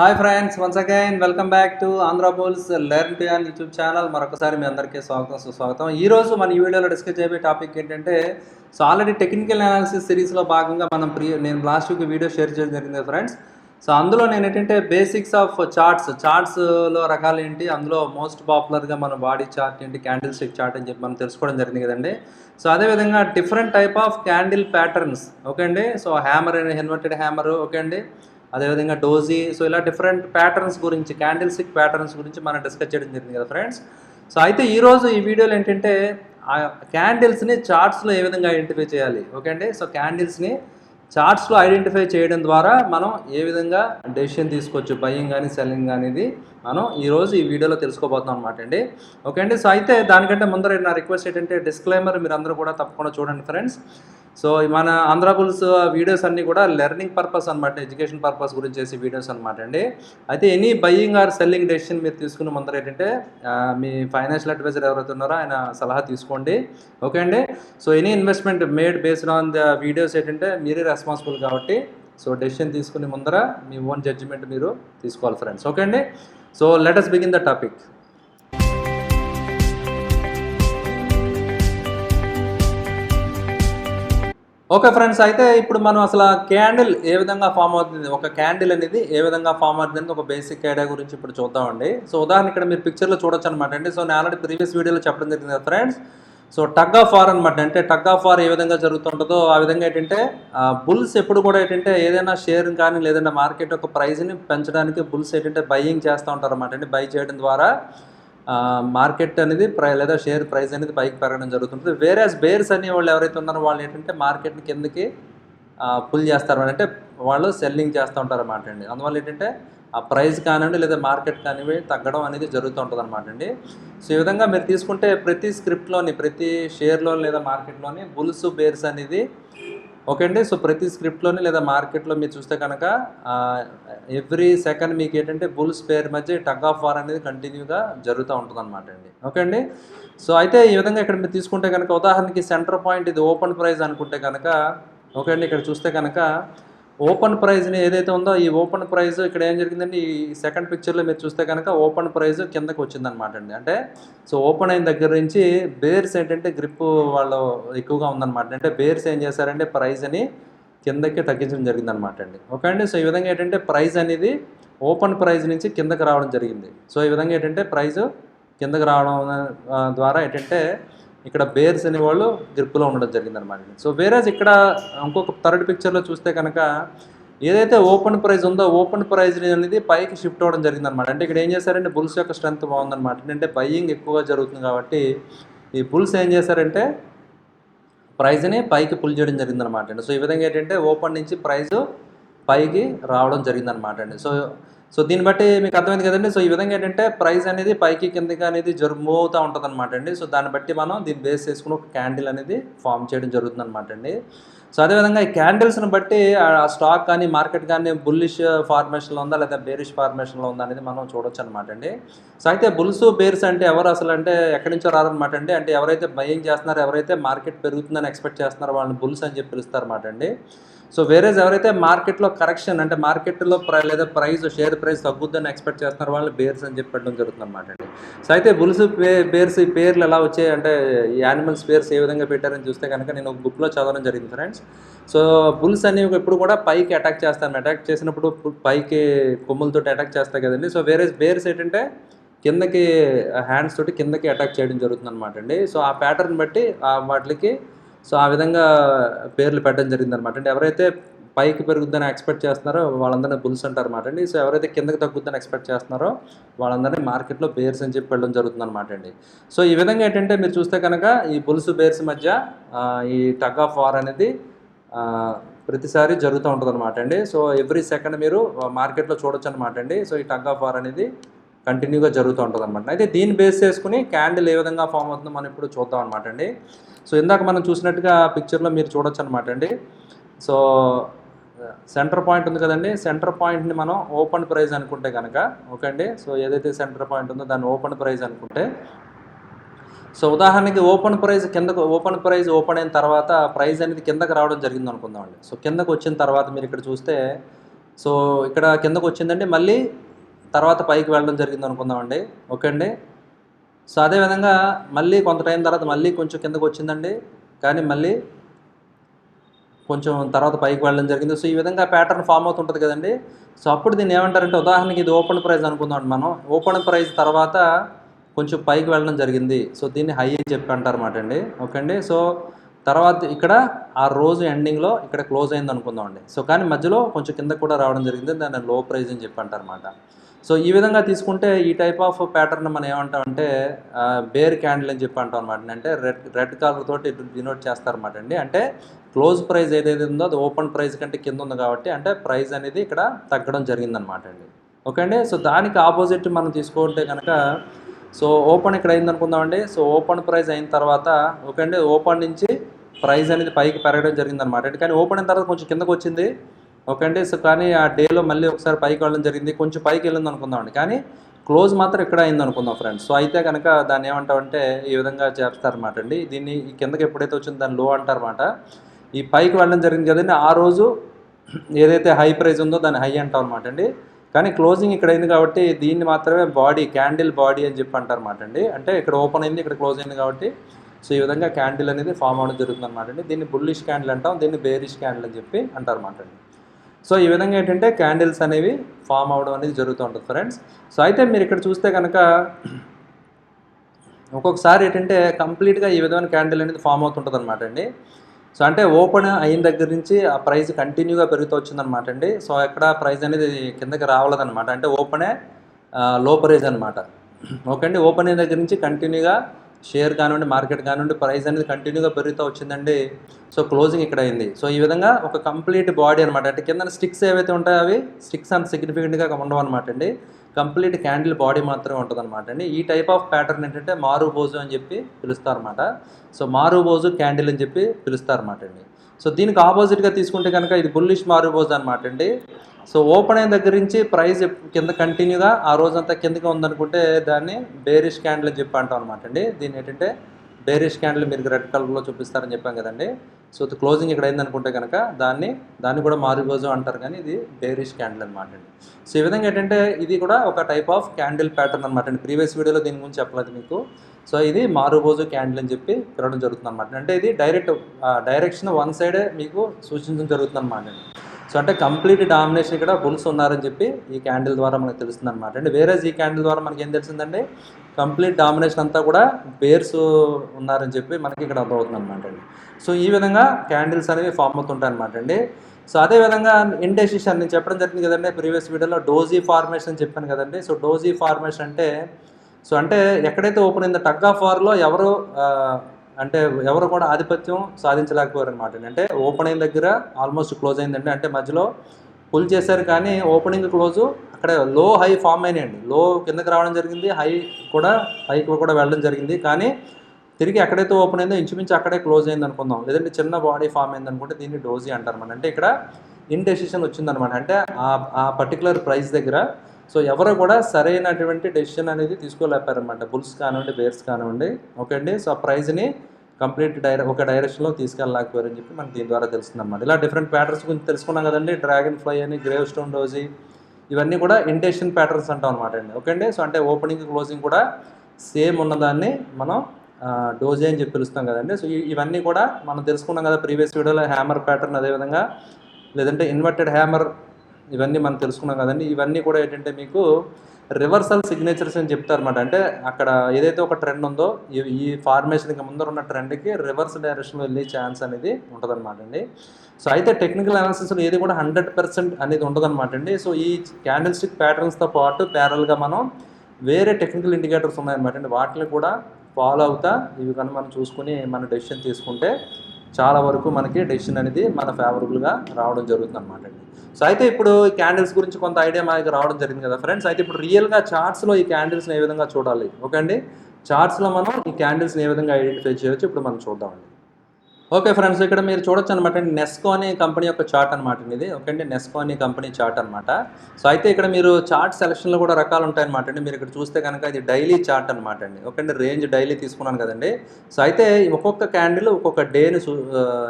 Hi friends once again welcome back to Andhra bulls learn to earn YouTube channel మరొకసారి మీ అందరికీ స్వాగతం సుస్వాగతం. ఈరోజు మన ఈ వీడియోలో డిస్కస్ చేయబోయే టాపిక్ ఏంటంటే సో ఆల్రెడీ టెక్నికల్ అనాలిసిస్ సిరీస్లో భాగంగా మనం ప్రీ నేను లాస్ట్ వీక్ వీడియో షేర్ చేయడం జరిగింది ఫ్రెండ్స్ సో అందులో నేను ఏంటంటే బేసిక్స్ ఆఫ్ చార్ట్స్ చార్ట్స్లో రకాలు ఏంటి అందులో మోస్ట్ పాపులర్గా మనం బాడీ చార్ట్ ఏంటి క్యాండిల్ స్టిక్ చార్ట్ అని చెప్పి మనం తెలుసుకోవడం జరిగింది కదండి. సో అదేవిధంగా different type of candle patterns okay అండి? So hammer inverted hammer okay అండి? అదేవిధంగా డోజీ సో ఇలా డిఫరెంట్ ప్యాటర్న్స్ గురించి క్యాండిల్ స్టిక్ ప్యాటర్న్స్ గురించి మనం డిస్కస్ చేయడం జరిగింది కదా ఫ్రెండ్స్? సో అయితే ఈరోజు ఈ వీడియోలో ఏంటంటే ఆ క్యాండిల్స్ని చార్ట్స్లో ఏ విధంగా ఐడెంటిఫై చేయాలి? ఓకే అండి? సో క్యాండిల్స్ని చార్ట్స్లో ఐడెంటిఫై చేయడం ద్వారా మనం ఏ విధంగా డెసిషన్ తీసుకోవచ్చు? బయింగ్ కానీ సెల్లింగ్ అనేది మనం ఈరోజు ఈ వీడియోలో తెలుసుకోబోతున్నాం అనమాట అండి. ఓకే అండి? సో అయితే దానికంటే ముందర నా రిక్వెస్ట్ ఏంటంటే డిస్క్లైమర్ మీరు అందరూ కూడా తప్పకుండా చూడండి ఫ్రెండ్స్. సో మన ఆంధ్రాబుల్స్ వీడియోస్ అన్నీ కూడా లెర్నింగ్ పర్పస్ అనమాట ఎడ్యుకేషన్ పర్పస్ గురించి చేసే వీడియోస్ అనమాట అండి. అయితే any buying or selling decision మీరు తీసుకున్న ముందర ఏంటంటే మీ ఫైనాన్షియల్ అడ్వైజర్ ఎవరైతే ఉన్నారో ఆయన సలహా తీసుకోండి. ఓకే అండి? So any investment made based on the videos ఏంటంటే మీరే రెస్పాన్సిబుల్ కాబట్టి సో డెసిషన్ తీసుకునే ముందర మీ ఓన్ జడ్జిమెంట్ మీరు తీసుకోవాలి ఫ్రెండ్స్. ఓకే అండి? So let us begin the topic okay friends అయితే ఇప్పుడు మనం అసలు క్యాండిల్ ఏ విధంగా ఫామ్ అవుతుంది? ఒక క్యాండిల్ అనేది ఏ విధంగా ఫామ్ అవుతుంది ఒక బేసిక్ ఐడియా గురించి ఇప్పుడు చూద్దామండి. సో ఉదాహరణ ఇక్కడ మీరు పిక్చర్లో చూడొచ్చు అనమాట అండి. సో నేను ఆల్రెడీ ప్రీవియస్ వీడియోలో చెప్పడం జరిగింది కదా friends. So tug of war అనమాట. అంటే టగ్ ఆఫ్ వార్ ఏ విధంగా జరుగుతుంటుందో ఆ విధంగా ఏంటంటే బుల్స్ ఎప్పుడు కూడా ఏంటంటే ఏదైనా షేర్ కానీ లేదంటే మార్కెట్ యొక్క ప్రైస్ని పెంచడానికి బుల్స్ ఏంటంటే బయ్యింగ్ చేస్తూ ఉంటారు అనమాట అండి. బై చేయడం ద్వారా. మార్కెట్ అనేది ప్రై లేదా షేర్ ప్రైస్ అనేది పైకి పెరగడం జరుగుతుంటుంది. వేరే బేర్స్ అనే వాళ్ళు ఎవరైతే ఉన్నారో వాళ్ళు ఏంటంటే మార్కెట్ని కిందకి పుల్ చేస్తారు. అంటే వాళ్ళు సెల్లింగ్ చేస్తూ ఉంటారు అనమాట అండి. అందువల్ల ఏంటంటే ఆ ప్రైస్ కానివ్వండి లేదా మార్కెట్ కానివ్వండి తగ్గడం అనేది జరుగుతూ ఉంటుంది అనమాట అండి. సో ఈ విధంగా మీరు తీసుకుంటే ప్రతి స్క్రిప్ట్లోని ప్రతి షేర్లో లేదా మార్కెట్లోని బుల్స్ బేర్స్ అనేది ఓకే అండి. సో ప్రతి స్క్రిప్ట్లోనే లేదా మార్కెట్లో మీరు చూస్తే కనుక ఎవ్రీ సెకండ్ మీకు ఏంటంటే బుల్స్ పేర్ మధ్య టగ్ ఆఫ్ వార్ అనేది కంటిన్యూగా జరుగుతూ ఉంటుంది అనమాట అండి. ఓకే అండి. సో అయితే ఈ విధంగా ఇక్కడ మీరు తీసుకుంటే కనుక ఉదాహరణకి సెంటర్ పాయింట్ ఇది ఓపెన్ ప్రైస్ అనుకుంటే కనుక ఓకే అండి. ఇక్కడ చూస్తే కనుక ఓపెన్ ప్రైజ్ని ఏదైతే ఉందో ఈ ఓపెన్ ప్రైజ్ ఇక్కడ ఏం జరిగిందంటే ఈ సెకండ్ పిక్చర్లో మీరు చూస్తే కనుక ఓపెన్ ప్రైజ్ కిందకి వచ్చిందనమాట అండి. అంటే సో ఓపెన్ అయిన దగ్గర నుంచి బేర్స్ ఏంటంటే గ్రిప్ వాళ్ళు ఎక్కువగా ఉందన్నమాట. అంటే బేర్స్ ఏం చేశారంటే ప్రైస్ని కిందకి తగ్గించడం జరిగిందనమాట అండి. ఓకే అండి? సో ఈ విధంగా ఏంటంటే ప్రైజ్ అనేది ఓపెన్ ప్రైజ్ నుంచి కిందకి రావడం జరిగింది. సో ఈ విధంగా ఏంటంటే ప్రైజ్ కిందకి రావడం ద్వారా ఏంటంటే ఇక్కడ బేర్స్ అనేవాళ్ళు గ్రిప్లో ఉండడం జరిగింది అనమాట సో వేరేజ్ ఇక్కడ ఇంకొక థర్డ్ పిక్చర్లో చూస్తే కనుక ఏదైతే ఓపెన్ ప్రైస్ ఉందో ఓపెన్ ప్రైజ్ అనేది పైకి షిఫ్ట్ అవ్వడం జరిగింది అనమాట అంటే ఇక్కడ ఏం చేశారంటే బుల్స్ యొక్క స్ట్రెంత్ బాగుందన్నమాట. అంటే బయ్యింగ్ ఎక్కువగా జరుగుతుంది కాబట్టి ఈ బుల్స్ ఏం చేశారంటే ప్రైజ్ని పైకి పుల్ చేయడం జరిగిందనమాట అండి సో ఈ విధంగా ఏంటంటే ఓపెన్ నుంచి ప్రైస్ పైకి రావడం జరిగిందనమాట అండి సో సో దీన్ని బట్టి మీకు అర్థమైంది కదండి. సో ఈ విధంగా ఏంటంటే ప్రైస్ అనేది పైకి కిందకి అనేది జరు మూవ్ అవుతూ ఉంటుంది అనమాట అండి. సో దాన్ని బట్టి మనం దీన్ని బేస్ చేసుకుని ఒక క్యాండిల్ అనేది ఫామ్ చేయడం జరుగుతుంది అనమాట అండి. సో అదేవిధంగా ఈ క్యాండిల్స్ని బట్టి ఆ స్టాక్ కానీ మార్కెట్ కానీ బుల్లిష్ ఫార్మేషన్లో ఉందా లేదా బేరిష్ ఫార్మేషన్లో ఉందా అనేది మనం చూడొచ్చు అనమాట అండి. సో అయితే బుల్స్ బేర్స్ అంటే ఎవరు అసలు అంటే ఎక్కడి నుంచో రారనమాట అండి. అంటే ఎవరైతే బయింగ్ చేస్తున్నారో ఎవరైతే మార్కెట్ పెరుగుతుందని ఎక్స్పెక్ట్ చేస్తున్నారో వాళ్ళని బుల్స్ అని చెప్పి పిలుస్తారు అనమాట అండి. సో వేరేజ్ ఎవరైతే మార్కెట్లో కరెక్షన్ అంటే మార్కెట్లో ప్రై లేదా ప్రైస్ షేర్ ప్రైస్ తగ్గుద్దని ఎక్స్పెక్ట్ చేస్తున్నారు వాళ్ళు బేర్స్ అని చెప్పి పెట్టడం జరుగుతుంది అనమాట అండి. సో అయితే బుల్స్ పే బేర్స్ ఈ పేర్లు ఎలా వచ్చాయి అంటే ఈ యానిమల్స్ పేర్స్ ఏ విధంగా పెట్టారని చూస్తే కనుక నేను ఒక బుక్లో చదవడం జరిగింది ఫ్రెండ్స్. సో బుల్స్ అనేవి ఎప్పుడు కూడా పైకి అటాక్ చేస్తాను. అటాక్ చేసినప్పుడు పైకి కొమ్ములతో అటాక్ చేస్తాయి కదండి. సో వేరే బేర్స్ ఏంటంటే కిందకి హ్యాండ్స్ తోటి కిందకి అటాక్ చేయడం జరుగుతుంది అనమాట అండి. సో ఆ ప్యాటర్న్ బట్టి వాటికి సో ఆ విధంగా పేర్లు పెట్టడం జరిగింది అనమాట అంటే ఎవరైతే పైకి పెరుగుద్దని ఎక్స్పెక్ట్ చేస్తున్నారో వాళ్ళందరినీ బుల్స్ అంటారు అనమాట అండి. సో ఎవరైతే కిందకి తగ్గుద్దని ఎక్స్పెక్ట్ చేస్తున్నారో వాళ్ళందరినీ మార్కెట్లో బేర్స్ అని చెప్పి వెళ్ళడం జరుగుతుంది అనమాట అండి. సో ఈ విధంగా ఏంటంటే మీరు చూస్తే కనుక ఈ బుల్స్ బేర్స్ మధ్య ఈ టగ్ ఆఫ్ వార్ అనేది ప్రతిసారి జరుగుతూ ఉంటుంది అనమాట అండి. సో ఎవ్రీ సెకండ్ మీరు మార్కెట్లో చూడొచ్చు అనమాట అండి. సో ఈ టగ్ ఆఫ్ వార్ అనేది కంటిన్యూగా జరుగుతూ ఉంటుంది అనమాట అయితే దీన్ని బేస్ చేసుకుని క్యాండిల్ ఏ విధంగా ఫామ్ అవుతుందో మనం ఇప్పుడు చూద్దాం అనమాట అండి. సో ఇందాక మనం చూసినట్టుగా పిక్చర్లో మీరు చూడొచ్చు అనమాట అండి. సో సెంటర్ పాయింట్ ఉంది కదండి. సెంటర్ పాయింట్ని మనం ఓపెన్ ప్రైజ్ అనుకుంటే కనుక ఓకే అండి? సో ఏదైతే సెంటర్ పాయింట్ ఉందో దాన్ని ఓపెన్ ప్రైజ్ అనుకుంటే. సో ఉదాహరణకి ఓపెన్ ప్రైజ్ కిందకు ఓపెన్ ప్రైజ్ ఓపెన్ అయిన తర్వాత ప్రైజ్ అనేది కిందకి రావడం జరిగింది అనుకుందామండి సో కిందకు వచ్చిన తర్వాత మీరు ఇక్కడ చూస్తే సో ఇక్కడ కిందకు వచ్చిందండి. మళ్ళీ తర్వాత పైకి వెళ్ళడం జరిగింది అనుకుందామండి. ఓకే అండి? సో అదేవిధంగా మళ్ళీ కొంత టైం తర్వాత మళ్ళీ కొంచెం కిందకు వచ్చిందండి. కానీ మళ్ళీ కొంచెం తర్వాత పైకి వెళ్ళడం జరిగింది. సో ఈ విధంగా ప్యాటర్న్ ఫామ్ అవుతుంటుంది కదండి. సో అప్పుడు దీన్ని ఏమంటారంటే ఉదాహరణకి ఇది ఓపెన్ ప్రైజ్ అనుకుందాం మనం. ఓపెన్ ప్రైజ్ తర్వాత కొంచెం పైకి వెళ్ళడం జరిగింది. సో దీన్ని హై అని చెప్పి అంటారన్నమాట అండి. ఓకే అండి? సో తర్వాత ఇక్కడ ఆ రోజు ఎండింగ్లో ఇక్కడ క్లోజ్ అయింది అనుకుందాం అండి సో కానీ మధ్యలో కొంచెం కింద కూడా రావడం జరిగింది. దాన్ని లో ప్రైజ్ అని చెప్పి అంటారన్నమాట. సో ఈ విధంగా తీసుకుంటే ఈ టైప్ ఆఫ్ ప్యాటర్న్ మనం ఏమంటామంటే బేర్ క్యాండిల్ అని చెప్పి అంటాం అనమాట అంటే రెడ్ రెడ్ కలర్ తోటి డినోట్ చేస్తారన్నమాట అండి. అంటే క్లోజ్ ప్రైస్ ఏదైతే ఉందో అది ఓపెన్ ప్రైస్ కంటే కింద ఉంది కాబట్టి అంటే ప్రైస్ అనేది ఇక్కడ తగ్గడం జరిగిందనమాట అండి. ఓకే అండి? సో దానికి ఆపోజిట్ మనం తీసుకుంటే కనుక సో ఓపెన్ ఇక్కడ అయింది అనుకుందామండి సో ఓపెన్ ప్రైస్ అయిన తర్వాత ఓకే అండి? ఓపెన్ నుంచి ప్రైస్ అనేది పైకి పెరగడం జరిగిందనమాట అండి. కానీ ఓపెన్ అయిన తర్వాత కొంచెం కిందకు వచ్చింది. ఓకే అండి సో కానీ ఆ డేలో మళ్ళీ ఒకసారి పైకి వెళ్ళడం జరిగింది. కొంచెం పైకి వెళ్ళింది అనుకుందామండి. కానీ క్లోజ్ మాత్రం ఇక్కడ అయింది అనుకుందాం ఫ్రెండ్స్. సో అయితే కనుక దాన్ని ఏమంటామంటే ఈ విధంగా చేస్తారన్నమాట అండి. దీన్ని ఈ కిందకి ఎప్పుడైతే వచ్చిందో దాన్ని లో అంటారన్నమాట. ఈ పైకి వెళ్ళడం జరిగింది కదండి. ఆ రోజు ఏదైతే హై ప్రైస్ ఉందో దాన్ని హై అంటాం అనమాట అండి. కానీ క్లోజింగ్ ఇక్కడ అయింది కాబట్టి దీన్ని మాత్రమే బాడీ క్యాండిల్ బాడీ అని చెప్పి అంటారన్నమాట అండి. అంటే ఇక్కడ ఓపెన్ అయింది ఇక్కడ క్లోజ్ అయింది కాబట్టి సో ఈ విధంగా క్యాండిల్ అనేది ఫామ్ అవడం జరుగుతుంది అనమాట అండి. దీన్ని బుల్లిష్ క్యాండిల్ అంటాం దీన్ని బేరిష్ క్యాండిల్ అని చెప్పి అంటారన్నమాట అండి. సో ఈ విధంగా ఏంటంటే క్యాండిల్స్ అనేవి ఫామ్ అవ్వడం అనేది జరుగుతూ ఉంటుంది ఫ్రెండ్స్. సో అయితే మీరు ఇక్కడ చూస్తే కనుక ఒక్కొక్కసారి ఏంటంటే కంప్లీట్గా ఈ విధమైన క్యాండిల్ అనేది ఫామ్ అవుతుంటుంది అనమాట అండి. సో అంటే ఓపెన్ అయిన దగ్గర నుంచి ఆ ప్రైస్ కంటిన్యూగా పెరుగుతూ వచ్చిందనమాట అండి. సో ఎక్కడ ప్రైస్ అనేది కిందకి రావలేదన్నమాట. అంటే ఓపెనే లో ప్రైస్ అనమాట ఓకే అండి? ఓపెన్ అయిన దగ్గర నుంచి కంటిన్యూగా షేర్ కానివ్వండి మార్కెట్ కానివ్వండి ప్రైస్ అనేది కంటిన్యూగా పెరుగుతూ వచ్చిందండి. సో క్లోజింగ్ ఇక్కడ అయింది. సో ఈ విధంగా ఒక కంప్లీట్ బాడీ అనమాట అంటే కింద స్టిక్స్ ఏవైతే ఉంటాయో అవి స్టిక్స్ అంత సిగ్నిఫికెంట్గా ఉండవు అనమాట అండి. కంప్లీట్ క్యాండిల్ బాడీ మాత్రమే ఉంటుంది అనమాట అండి. ఈ టైప్ ఆఫ్ ప్యాటర్న్ ఏంటంటే మారు బోజు అని చెప్పి పిలుస్తారన్నమాట. సో మారు బోజు క్యాండిల్ అని చెప్పి పిలుస్తారన్నమాట అండి. సో దీనికి ఆపోజిట్గా తీసుకుంటే కనుక ఇది బుల్లిష్ మారు బోజు అనమాట అండి. సో ఓపెన్ అయిన దగ్గర నుంచి ప్రైస్ కింద కంటిన్యూగా ఆ రోజంతా కిందగా ఉందనుకుంటే దాన్ని బేరిష్ క్యాండిల్ అని చెప్పి అంటాం అనమాట అండి. దీన్ని ఏంటంటే బేరిష్ క్యాండిల్ మీరు రెడ్ కలర్లో చూపిస్తారని చెప్పాం కదండి. సో క్లోజింగ్ ఇక్కడ అయిందనుకుంటే కనుక దాన్ని దాన్ని కూడా మారిగోజు అంటారు కానీ ఇది బేరిష్ క్యాండిల్ అనమాట అండి. సో ఈ విధంగా ఏంటంటే ఇది కూడా ఒక టైప్ ఆఫ్ క్యాండిల్ ప్యాటర్న్ అనమాట అండి. ప్రీవియస్ వీడియోలో దీని గురించి చెప్పలేదు మీకు. సో ఇది మారుబోజు క్యాండిల్ అని చెప్పి పిలవడం జరుగుతుంది అనమాట అంటే ఇది డైరెక్ట్ డైరెక్షన్ వన్ సైడే మీకు సూచించడం జరుగుతుంది అనమాట అండి. సో అంటే కంప్లీట్ డామినేషన్ ఇక్కడ బుల్స్ ఉన్నారని చెప్పి ఈ క్యాండిల్ ద్వారా మనకు తెలుస్తుంది అనమాట అంటే వేరే ఈ క్యాండిల్ ద్వారా మనకి ఏం తెలిసిందండి కంప్లీట్ డామినేషన్ అంతా కూడా బేర్స్ ఉన్నారని చెప్పి మనకి ఇక్కడ అర్థమవుతుంది అనమాట అండి. సో ఈ విధంగా క్యాండిల్స్ అనేవి ఫామ్ అవుతుంటాయి అనమాట అండి. సో అదేవిధంగా ఇండెసిషన్ నేను చెప్పడం జరిగింది కదండి ప్రీవియస్ వీడియోలో డోజీ ఫార్మేషన్ చెప్పాను కదండి. సో డోజీ ఫార్మేషన్ అంటే సో అంటే ఎక్కడైతే ఓపెన్ అయిందో టగ్ ఆఫ్ వార్లో ఎవరు అంటే ఎవరు కూడా ఆధిపత్యం సాధించలేకపోయారు అనమాట అంటే ఓపెనింగ్ దగ్గర ఆల్మోస్ట్ క్లోజ్ అయిందండి. అంటే మధ్యలో పుల్ చేశారు కానీ ఓపెనింగ్ క్లోజు అక్కడ లో హై ఫామ్ అయినాయండి లో కిందకి రావడం జరిగింది హై కూడా హైకి కూడా వెళ్ళడం జరిగింది. కానీ తిరిగి ఎక్కడైతే ఓపెన్ అయిందో ఇంచుమించు అక్కడే క్లోజ్ అయింది అనుకుందాం. లేదంటే చిన్న బాడీ ఫామ్ అయింది అనుకుంటే దీన్ని డోజీ అంటారు అనమాట అంటే ఇక్కడ ఇన్ డెసిషన్ వచ్చిందనమాట అంటే ఆ ఆ పర్టికులర్ ప్రైస్ దగ్గర సో ఎవరు కూడా సరైనటువంటి డెసిషన్ అనేది తీసుకోలేపారనమాట బుల్స్ కానివ్వండి బేర్స్ కానివ్వండి. ఓకే అండి. సో ఆ ప్రైజ్ని కంప్లీట్ డైర ఒక డైరెక్షన్లో తీసుకెళ్ళలేకపోయారని చెప్పి మనకి దీని ద్వారా తెలుస్తుందన్నమాట. ఇలా డిఫరెంట్ ప్యాటర్న్స్ గురించి తెలుసుకున్నాం కదండి. డ్రాగన్ ఫ్లై అని గ్రేవ్ స్టోన్ డోజీ ఇవన్నీ కూడా ఇంటెన్షన్ ప్యాటర్న్స్ అంటాం అనమాట అండి. ఓకే అండి. సో అంటే ఓపెనింగ్ క్లోజింగ్ కూడా సేమ్ ఉన్నదాన్ని మనం డోజే అని చెప్పి పిలుస్తాం కదండి. సో ఇవన్నీ కూడా మనం తెలుసుకున్నాం కదా ప్రీవియస్ వీడియోలో హ్యామర్ ప్యాటర్న్ అదేవిధంగా లేదంటే ఇన్వర్టెడ్ హ్యామర్ ఇవన్నీ మనం తెలుసుకున్నాం కదండి. ఇవన్నీ కూడా ఏంటంటే మీకు రివర్సల్ సిగ్నేచర్స్ అని చెప్తారన్నమాట. అంటే అక్కడ ఏదైతే ఒక ట్రెండ్ ఉందో ఈ ఫార్మేషన్కి ముందర ఉన్న ట్రెండ్కి రివర్స్ డైరెక్షన్లో వెళ్ళే ఛాన్స్ అనేది ఉంటుందన్నమాట అండి. సో అయితే టెక్నికల్ అనాలిసిస్లో ఏది కూడా హండ్రెడ్ పర్సెంట్ అనేది ఉండదన్నమాట అండి. సో ఈ క్యాండిల్ స్టిక్ ప్యాటర్న్స్తో పాటు ప్యారల్గా మనం వేరే టెక్నికల్ ఇండికేటర్స్ ఉన్నాయన్నమాట అండి. వాటిని కూడా ఫాలో అవుతా ఇవి కనుక మనం చూసుకుని మన డెసిషన్ తీసుకుంటే చాలా వరకు మనకి డెసిషన్ అనేది మన ఫేవరబుల్గా రావడం జరుగుతుంది అనమాట అండి. సో అయితే ఇప్పుడు ఈ క్యాండిల్స్ గురించి కొంత ఐడియా మనకి రావడం జరిగింది కదా ఫ్రెండ్స్ అయితే ఇప్పుడు రియల్గా చార్ట్స్లో ఈ క్యాండిల్స్ని ఏ విధంగా చూడాలి? ఓకే అండి? చార్ట్స్లో మనం ఈ క్యాండిల్స్ని ఏ విధంగా ఐడెంటిఫై చేయొచ్చు ఇప్పుడు మనం చూద్దామండి. ఓకే ఫ్రెండ్స్ ఇక్కడ మీరు చూడొచ్చు అనమాట నెస్కో అనే కంపెనీ యొక్క చార్ట్ అనమాట ఇది. ఓకే అండి నెస్కో అనే కంపెనీ చార్ట్ అనమాట సో అయితే ఇక్కడ మీరు చార్ట్ సెలక్షన్లో కూడా రకాలు ఉంటాయన్నమాట అండి. మీరు ఇక్కడ చూస్తే కనుక ఇది డైలీ చార్ట్ అనమాట అండి. ఓకే అండి రేంజ్ డైలీ తీసుకున్నాను కదండి. సో అయితే ఒక్కొక్క క్యాండిల్ ఒక్కొక్క డేని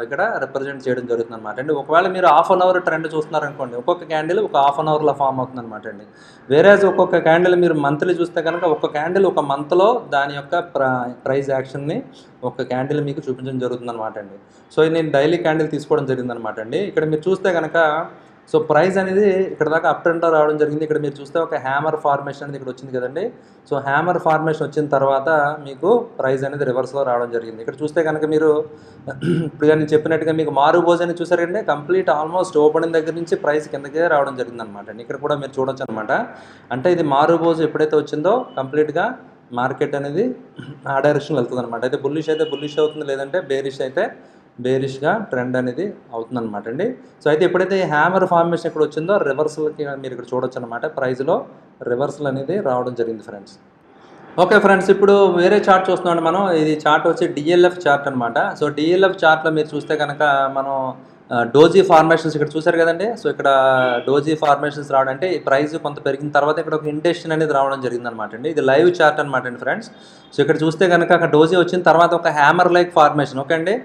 ఇక్కడ రిప్రజెంట్ చేయడం జరుగుతుంది అనమాట అండి. ఒకవేళ మీరు హాఫ్ అన్ అవర్ ట్రెండ్ చూస్తున్నారనుకోండి ఒక్కొక్క క్యాండిల్ ఒక హాఫ్ అన్ అవర్లో ఫామ్ అవుతుంది అనమాట అండి. వేరేజ్ ఒక్కొక్క క్యాండిల్ మీరు మంత్లీ చూస్తే కనుక ఒక క్యాండిల్ ఒక మంత్లో దాని యొక్క ప్ర యాక్షన్ని ఒక క్యాండిల్ మీకు చూపించడం జరుగుతుంది అనమాట అండి. సో ఇది నేను డైలీ క్యాండిల్ తీసుకోవడం జరిగింది అనమాట అండి. ఇక్కడ మీరు చూస్తే కనుక సో ప్రైస్ అనేది ఇక్కడ దాకా అప్ అండ్ రావడం జరిగింది. ఇక్కడ మీరు చూస్తే ఒక హ్యామర్ ఫార్మేషన్ అనేది ఇక్కడ వచ్చింది కదండి. సో హ్యామర్ ఫార్మేషన్ వచ్చిన తర్వాత మీకు ప్రైస్ అనేది రివర్స్లో రావడం జరిగింది. ఇక్కడ చూస్తే కనుక మీరు ఇప్పుడు నేను చెప్పినట్టుగా మీకు మారుబోజ్ అని చూసారండి కంప్లీట్ ఆల్మోస్ట్ ఓపెనింగ్ దగ్గర నుంచి ప్రైస్ కిందకే రావడం జరిగింది అనమాట ఇక్కడ కూడా మీరు చూడొచ్చు అనమాట అంటే ఇది మారుబోజ్ ఎప్పుడైతే వచ్చిందో కంప్లీట్గా మార్కెట్ అనేది ఆ డైరెక్షన్ వెళ్తుంది అనమాట అయితే బుల్లిష్ అయితే బుల్లిష్ అవుతుంది లేదంటే బేరిష్ అయితే బేరిష్గా ట్రెండ్ అనేది అవుతుంది అనమాట అండి. సో అయితే ఎప్పుడైతే ఈ హ్యామర్ ఫార్మేషన్ ఇక్కడ వచ్చిందో రివర్సల్కి మీరు ఇక్కడ చూడొచ్చు అనమాట ప్రైస్లో రివర్సల్ అనేది రావడం జరిగింది ఫ్రెండ్స్ ఓకే ఫ్రెండ్స్ ఇప్పుడు వేరే చార్ట్ చూస్తున్నాం మనం. ఇది చార్ట్ వచ్చి డిఎల్ఎఫ్ చార్ట్ అనమాట సో డిఎల్ఎఫ్ చార్ట్లో మీరు చూస్తే కనుక మనం డోజీ ఫార్మేషన్స్ ఇక్కడ చూసారు కదండి? సో ఇక్కడ డోజీ ఫార్మేషన్స్ రావడం అంటే ఈ ప్రైస్ కొంత పెరిగిన తర్వాత ఇక్కడ ఒక ఇండెక్షన్ అనేది రావడం జరిగింది అనమాట అండి. ఇది లైవ్ చార్ట్ అనమాట అండి ఫ్రెండ్స్. సో ఇక్కడ చూస్తే కనుక అక్కడ డోజీ వచ్చిన తర్వాత ఒక హ్యామర్ లైక్ ఫార్మేషన్. ఓకే అండి?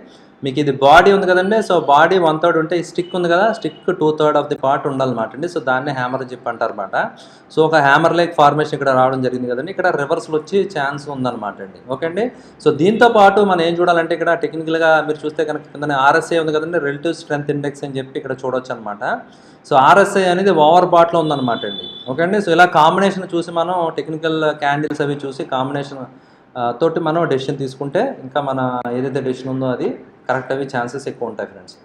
మీకు ఇది బాడీ ఉంది కదండి సో బాడీ వన్ థర్డ్ ఉంటే ఈ స్టిక్ ఉంది కదా stick two third of the part ఉండాలన్నమాట అండి. సో దాన్ని హ్యామర్ జిప్ అంటారన్నమాట. సో ఒక హ్యామర్ లైక్ ఫార్మేషన్ ఇక్కడ రావడం జరిగింది కదండి. ఇక్కడ రివర్స్లో వచ్చి ఛాన్స్ ఉందన్నమాట అండి. ఓకే అండి? సో దీంతో పాటు మనం ఏం చూడాలంటే ఇక్కడ టెక్నికల్గా మీరు చూస్తే కనుక కింద ఆర్ఎస్ఐ ఉంది కదండి రిలేటివ్ స్ట్రెంత్ ఇండెక్స్ అని చెప్పి ఇక్కడ చూడొచ్చు అనమాట సో ఆర్ఎస్ఐ అనేది ఓవర్ బాట్లో ఉందన్నమాట అండి. ఓకే అండి? సో ఇలా కాంబినేషన్ చూసి మనం టెక్నికల్ క్యాండిల్స్ అవి చూసి కాంబినేషన్ తోటి మనం డెసిషన్ తీసుకుంటే ఇంకా మన ఏదైతే డెసిషన్ ఉందో అది కరెక్ట్ అయ్యే ఛాన్సెస్ ఎక్కువ ఉంటాయి ఫ్రెండ్స్.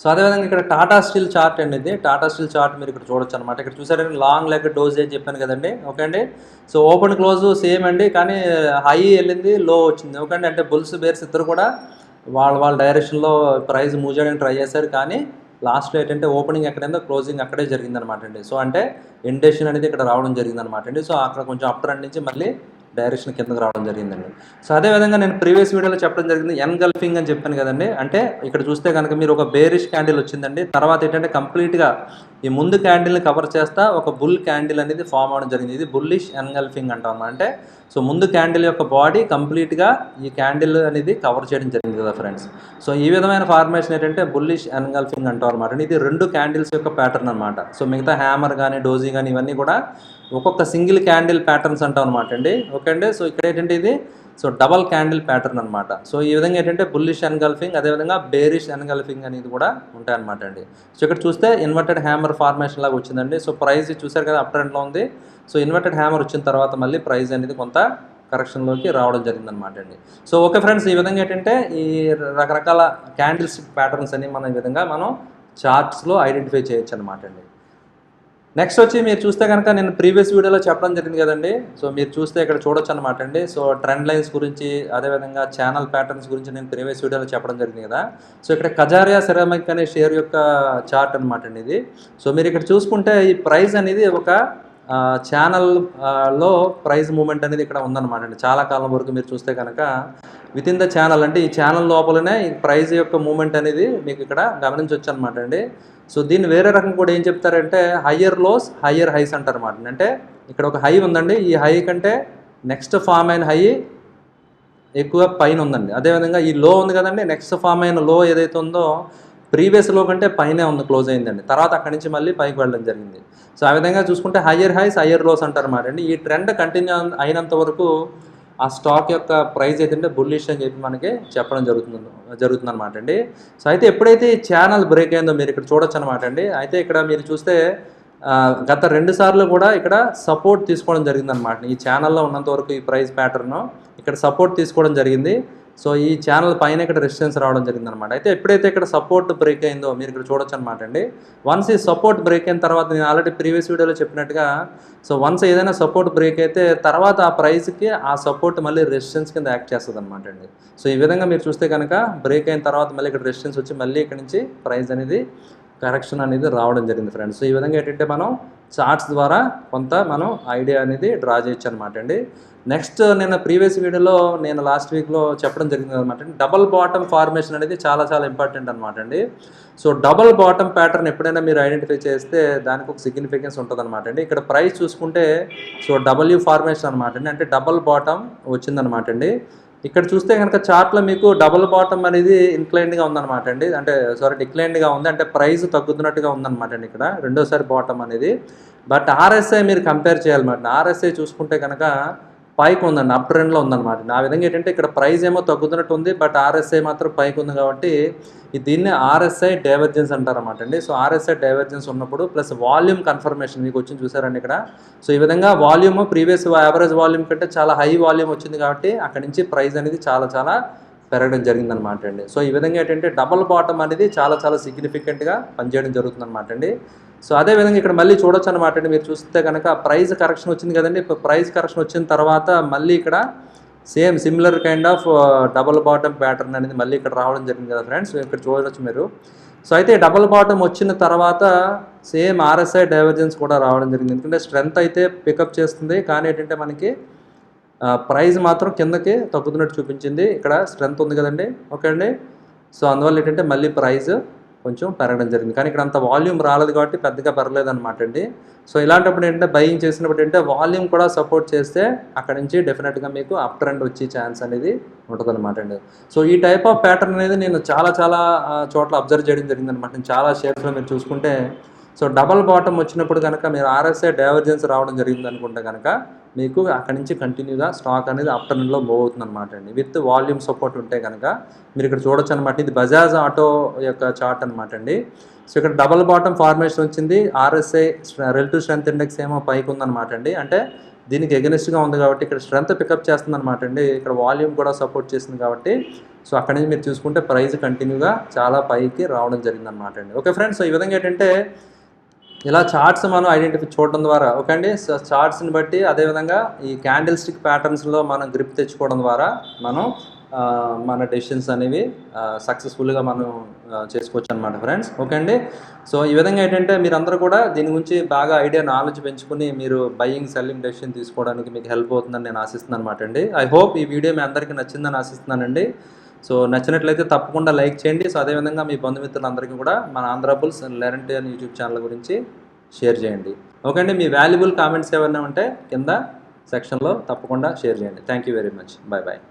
సో అదేవిధంగా ఇక్కడ టాటా స్టీల్ చార్ట్ అండి. టాటా స్టీల్ చార్ట్ మీరు ఇక్కడ చూడొచ్చు అనమాట ఇక్కడ చూసారండి లాంగ్ లెగ్ డోసేజ్ చెప్పాను కదండి. ఓకే అండి? సో ఓపెన్ క్లోజ్ సేమ్ అండి కానీ హై వెళ్ళింది లో వచ్చింది. ఓకే అండి? అంటే బుల్స్ బేర్స్ ఇద్దరు కూడా వాళ్ళ వాళ్ళ డైరెక్షన్లో ప్రైస్ మూవ్ చేయడానికి ట్రై చేశారు. కానీ లాస్ట్లో ఏంటంటే ఓపెనింగ్ ఎక్కడైందో క్లోజింగ్ అక్కడే జరిగిందనమాట అండి. సో అంటే ఇండేషన్ అనేది ఇక్కడ రావడం జరిగిందనమాట అండి. సో అక్కడ కొంచెం అప్ ట్రెండ్ నుంచి మళ్ళీ డైరెక్షన్ కిందకు రావడం జరిగిందండి. సో అదేవిధంగా నేను ప్రీవియస్ వీడియోలో చెప్పడం జరిగింది ఎన్గల్ఫింగ్ అని చెప్పాను కదండి. అంటే ఇక్కడ చూస్తే కనుక మీరు ఒక బేరిష్ క్యాండిల్ వచ్చిందండి. తర్వాత ఏంటంటే కంప్లీట్గా ఈ ముందు క్యాండిల్ని కవర్ చేస్తా ఒక బుల్ క్యాండిల్ అనేది ఫామ్ అవడం జరిగింది. ఇది బుల్లిష్ ఎన్గల్ఫింగ్ అంటాం అంటే సో ముందు క్యాండిల్ యొక్క బాడీ కంప్లీట్గా ఈ క్యాండిల్ అనేది కవర్ చేయడం జరిగింది కదా ఫ్రెండ్స్. సో ఈ విధమైన ఫార్మేషన్ ఏంటంటే బుల్లిష్ ఎన్గల్ఫింగ్ అంటాం అనమాట ఇది రెండు క్యాండిల్స్ యొక్క ప్యాటర్న్ అనమాట సో మిగతా హ్యామర్ కానీ డోజీ కానీ ఇవన్నీ కూడా ఒక్కొక్క సింగిల్ క్యాండిల్ ప్యాటర్న్స్ అంటాం అనమాట అండి. ఓకే అండి? సో ఇక్కడ ఏంటంటే ఇది సో డబల్ క్యాండిల్ ప్యాటర్న్ అనమాట సో ఈ విధంగా ఏంటంటే బుల్లిష్ ఎన్గల్ఫింగ్ అదేవిధంగా బేరిష్ ఎన్గల్ఫింగ్ అనేది కూడా ఉంటాయి అనమాట అండి. సో ఇక్కడ చూస్తే ఇన్వర్టెడ్ హ్యామర్ ఫార్మేషన్ లాగా వచ్చిందండి. సో ప్రైస్ చూసారు కదా అప్ ట్రెండ్లో ఉంది. సో ఇన్వర్టెడ్ హ్యామర్ వచ్చిన తర్వాత మళ్ళీ ప్రైస్ అనేది కొంత కరెక్షన్లోకి రావడం జరిగిందనమాట అండి. సో ఓకే ఫ్రెండ్స్ ఈ విధంగా ఏంటంటే ఈ రకరకాల క్యాండిల్స్ ప్యాటర్న్స్ అని మనం ఈ విధంగా మనం చార్ట్స్లో ఐడెంటిఫై చేయొచ్చు అనమాట అండి. నెక్స్ట్ వచ్చి మీరు చూస్తే కనుక నేను ప్రీవియస్ వీడియోలో చెప్పడం జరిగింది కదండి. సో మీరు చూస్తే ఇక్కడ చూడొచ్చు అనమాట అండి. సో ట్రెండ్ లైన్స్ గురించి అదేవిధంగా ఛానల్ ప్యాటర్న్స్ గురించి నేను ప్రీవియస్ వీడియోలో చెప్పడం జరిగింది కదా. సో ఇక్కడ కజారియా సెరామిక్ అనే షేర్ యొక్క చార్ట్ అనమాట అండి ఇది. సో మీరు ఇక్కడ చూసుకుంటే ఈ ప్రైస్ అనేది ఒక ఛానల్లో మూమెంట్ అనేది ఇక్కడ ఉందన్నమాట అండి. చాలా కాలం వరకు మీరు చూస్తే కనుక విత్ ఇన్ ద ఛానల్ అంటే ఈ ఛానల్ లోపలనే ఈ ప్రైజ్ యొక్క మూమెంట్ అనేది మీకు ఇక్కడ గమనించవచ్చు అనమాట అండి. సో దీన్ని వేరే రకం కూడా ఏం చెప్తారంటే హయ్యర్ లోస్ హయ్యర్ హైస్ అంటారు అనమాట అంటే ఇక్కడ ఒక హై ఉందండి. ఈ హై కంటే నెక్స్ట్ ఫామ్ అయిన హై ఎక్కువ పైన ఉందండి. అదేవిధంగా ఈ లో ఉంది కదండి. నెక్స్ట్ ఫామ్ అయిన లో ఏదైతే ఉందో ప్రీవియస్లో కంటే పైనే ఉంది క్లోజ్ అయిందండి. తర్వాత అక్కడి నుంచి మళ్ళీ పైకి వెళ్ళడం జరిగింది. సో ఆ విధంగా చూసుకుంటే హయ్యర్ హైస్ హయ్యర్ లోస్ అంటారు అన్నమాట అండి. ఈ ట్రెండ్ కంటిన్యూ అయినంత వరకు ఆ స్టాక్ యొక్క ప్రైస్ ఏంటంటే బుల్లిష్ అని చెప్పి మనకి చెప్పడం జరుగుతుంది జరుగుతుంది అనమాట అండి. సో అయితే ఎప్పుడైతే ఈ ఛానల్ బ్రేక్ అయిందో మీరు ఇక్కడ చూడొచ్చు అనమాట అండి. అయితే ఇక్కడ మీరు చూస్తే గత రెండు సార్లు కూడా ఇక్కడ సపోర్ట్ తీసుకోవడం జరిగింది అనమాట ఈ ఛానల్లో ఉన్నంత వరకు ఈ ప్రైస్ ప్యాటర్న్ ఇక్కడ సపోర్ట్ తీసుకోవడం జరిగింది. సో ఈ ఛానల్ పైన ఇక్కడ రెసిస్టెన్స్ రావడం జరిగింది అనమాట అయితే ఎప్పుడైతే ఇక్కడ సపోర్ట్ బ్రేక్ అయిందో మీరు ఇక్కడ చూడొచ్చు అనమాట అండి. వన్స్ ఈ సపోర్ట్ బ్రేక్ అయిన తర్వాత నేను ఆల్రెడీ ప్రీవియస్ వీడియోలో చెప్పినట్టుగా సో వన్స్ ఏదైనా సపోర్ట్ బ్రేక్ అయితే తర్వాత ఆ ప్రైస్కి ఆ సపోర్ట్ మళ్ళీ రెసిస్టెన్స్ కింద యాక్ట్ చేస్తుంది అనమాట అండి. సో ఈ విధంగా మీరు చూస్తే కనుక బ్రేక్ అయిన తర్వాత మళ్ళీ ఇక్కడ రెసిస్టెన్స్ వచ్చి మళ్ళీ ఇక్కడ నుంచి ప్రైస్ అనేది కరెక్షన్ అనేది రావడం జరిగింది ఫ్రెండ్స్ సో ఈ విధంగా ఏంటంటే మనం చార్ట్స్ ద్వారా కొంత మనం ఐడియా అనేది డ్రా చేయొచ్చు అనమాట అండి. నెక్స్ట్ నేను ప్రీవియస్ వీడియోలో నేను లాస్ట్ వీక్లో చెప్పడం జరిగింది అనమాట డబల్ బాటమ్ ఫార్మేషన్ అనేది చాలా చాలా ఇంపార్టెంట్ అనమాట అండి. సో డబల్ బాటమ్ ప్యాటర్న్ ఎప్పుడైనా మీరు ఐడెంటిఫై చేస్తే దానికి ఒక సిగ్నిఫికెన్స్ ఉంటుంది అనమాట అండి. ఇక్కడ ప్రైస్ చూసుకుంటే సో డబల్యూ ఫార్మేషన్ అనమాట అండి. అంటే డబల్ బాటమ్ వచ్చిందనమాట అండి. ఇక్కడ చూస్తే కనుక చార్ట్లో మీకు డబుల్ బాటమ్ అనేది ఇన్క్లైన్డ్గా ఉందన్నమాట అండి. అంటే సారీ డిక్లైన్డ్గా ఉంది. అంటే ప్రైస్ తగ్గుతున్నట్టుగా ఉందన్నమాట అండి ఇక్కడ. రెండోసారి బాటమ్ అనేది. బట్ ఆర్ఎస్ఐ మీరు కంపేర్ చేయాలన్నమాట. ఆర్ఎస్ఐ చూసుకుంటే కనుక పైకి ఉందండి అప్ ట్రెండ్లో ఉందన్నమాట. ఆ విధంగా ఏంటంటే ఇక్కడ ప్రైస్ ఏమో తగ్గుతున్నట్టు ఉంది బట్ ఆర్ఎస్ఐ మాత్రం పైకి ఉంది కాబట్టి దీన్ని ఆర్ఎస్ఐ డైవర్జెన్స్ అంటారన్నమాట అండి. సో ఆర్ఎస్ఐ డైవర్జెన్స్ ఉన్నప్పుడు ప్లస్ వాల్యూమ్ కన్ఫర్మేషన్ మీకు వచ్చింది చూసారండి ఇక్కడ. సో ఈ విధంగా వాల్యూమ్ ప్రీవియస్ యావరేజ్ వాల్యూమ్ కంటే చాలా హై వాల్యూమ్ వచ్చింది కాబట్టి అక్కడ నుంచి ప్రైస్ అనేది చాలా చాలా పెరగడం జరిగిందనమాట అండి. సో ఈ విధంగా ఏంటంటే డబల్ బాటమ్ అనేది చాలా చాలా సిగ్నిఫికెంట్గా పనిచేయడం జరుగుతుందన్నమాట అండి. సో అదే విధంగా ఇక్కడ మళ్ళీ చూడొచ్చు అనమాట అండి. మీరు చూస్తే కనుక ప్రైస్ కరెక్షన్ వచ్చింది కదండి. ఇప్పుడు ప్రైస్ కరెక్షన్ వచ్చిన తర్వాత మళ్ళీ ఇక్కడ same similar kind of double bottom pattern అనేది మళ్ళీ ఇక్కడ రావడం జరిగింది కదా ఫ్రెండ్స్ ఇక్కడ చూడవచ్చు మీరు. సో అయితే డబుల్ బాటమ్ వచ్చిన తర్వాత సేమ్ ఆర్ఎస్ఐ డైవర్జెన్స్ కూడా రావడం జరిగింది. ఎందుకంటే స్ట్రెంత్ అయితే పికప్ చేస్తుంది. కానీ ఏంటంటే మనకి ప్రైస్ మాత్రం కిందకి తగ్గుతున్నట్టు చూపించింది. ఇక్కడ స్ట్రెంత్ ఉంది కదండి. ఓకే అండి. సో అందువల్ల ఏంటంటే మళ్ళీ ప్రైస్ కొంచెం పెరగడం జరిగింది. కానీ ఇక్కడ అంత వాల్యూమ్ రాలేదు కాబట్టి పెద్దగా పెరగలేదు అనమాట అండి. సో ఇలాంటప్పుడు ఏంటంటే బయింగ్ చేసినప్పుడు ఏంటంటే వాల్యూమ్ కూడా సపోర్ట్ చేస్తే అక్కడ నుంచి డెఫినెట్గా మీకు అప్ ట్రెండ్ వచ్చే ఛాన్స్ అనేది ఉంటుందన్నమాట అండి. సో ఈ టైప్ ఆఫ్ ప్యాటర్న్ అనేది నేను చాలా చాలా చోట్ల అబ్జర్వ్ చేయడం జరిగింది అనమాట చాలా షేప్స్లో మీరు చూసుకుంటే సో డబల్ బాటమ్ వచ్చినప్పుడు కనుక మీరు ఆర్ఎస్ఐ డైవర్జెన్స్ రావడం జరిగింది అనుకుంటే కనుక మీకు అక్కడి నుంచి కంటిన్యూగా స్టాక్ అనేది ఆఫ్టర్నూన్లో మూవ్ అవుతుంది అనమాట అండి. విత్ వాల్యూమ్ సపోర్ట్ ఉంటే కనుక మీరు ఇక్కడ చూడొచ్చు అనమాట ఇది బజాజ్ ఆటో యొక్క చార్ట్ అనమాట అండి. సో ఇక్కడ డబల్ బాటమ్ ఫార్మేషన్ వచ్చింది. ఆర్ఎస్ఐ రిలేటివ్ స్ట్రెంత్ ఇండెక్స్ ఏమో పైకి ఉందన్నమాట అండి. అంటే దీనికి ఎగనెస్ట్గా ఉంది కాబట్టి ఇక్కడ స్ట్రెంత్ పికప్ చేస్తుంది అనమాట అండి. ఇక్కడ వాల్యూమ్ కూడా సపోర్ట్ చేసింది కాబట్టి సో అక్కడి నుంచి మీరు చూసుకుంటే ప్రైస్ కంటిన్యూగా చాలా పైకి రావడం జరిగింది అనమాట అండి ఓకే ఫ్రెండ్స్ ఈ విధంగా ఏంటంటే ఇలా చార్ట్స్ మనం ఐడెంటిఫై చూడడం ద్వారా ఓకే అండి? సో చార్ట్స్ని బట్టి అదేవిధంగా ఈ క్యాండిల్ స్టిక్ ప్యాటర్న్స్లో మనం గ్రిప్ తెచ్చుకోవడం ద్వారా మనం మన డెసిషన్స్ అనేవి సక్సెస్ఫుల్గా మనం చేసుకోవచ్చు అనమాట ఫ్రెండ్స్ ఓకే అండి? సో ఈ విధంగా ఏంటంటే మీరందరూ కూడా దీని గురించి బాగా ఐడియా నాలెడ్జ్ పెంచుకుని మీరు బయింగ్ సెల్లింగ్ డెసిషన్ తీసుకోవడానికి మీకు హెల్ప్ అవుతుందని నేను ఆశిస్తున్నాను అనమాట అండి. ఐ హోప్ ఈ వీడియో మీ అందరికీ నచ్చిందని ఆశిస్తున్నానండి. సో నచ్చినట్లయితే తప్పకుండా లైక్ చేయండి. సో అదేవిధంగా మీ బంధుమిత్రులందరికీ కూడా మన ఆంధ్రాబుల్స్ లెరెంట్ అని యూట్యూబ్ ఛానల్ గురించి షేర్ చేయండి. ఓకే అండి మీ వాల్యుబుల్ కామెంట్స్ ఏమైనా ఉంటే కింద సెక్షన్లో తప్పకుండా షేర్ చేయండి. Thank you very much. Bye bye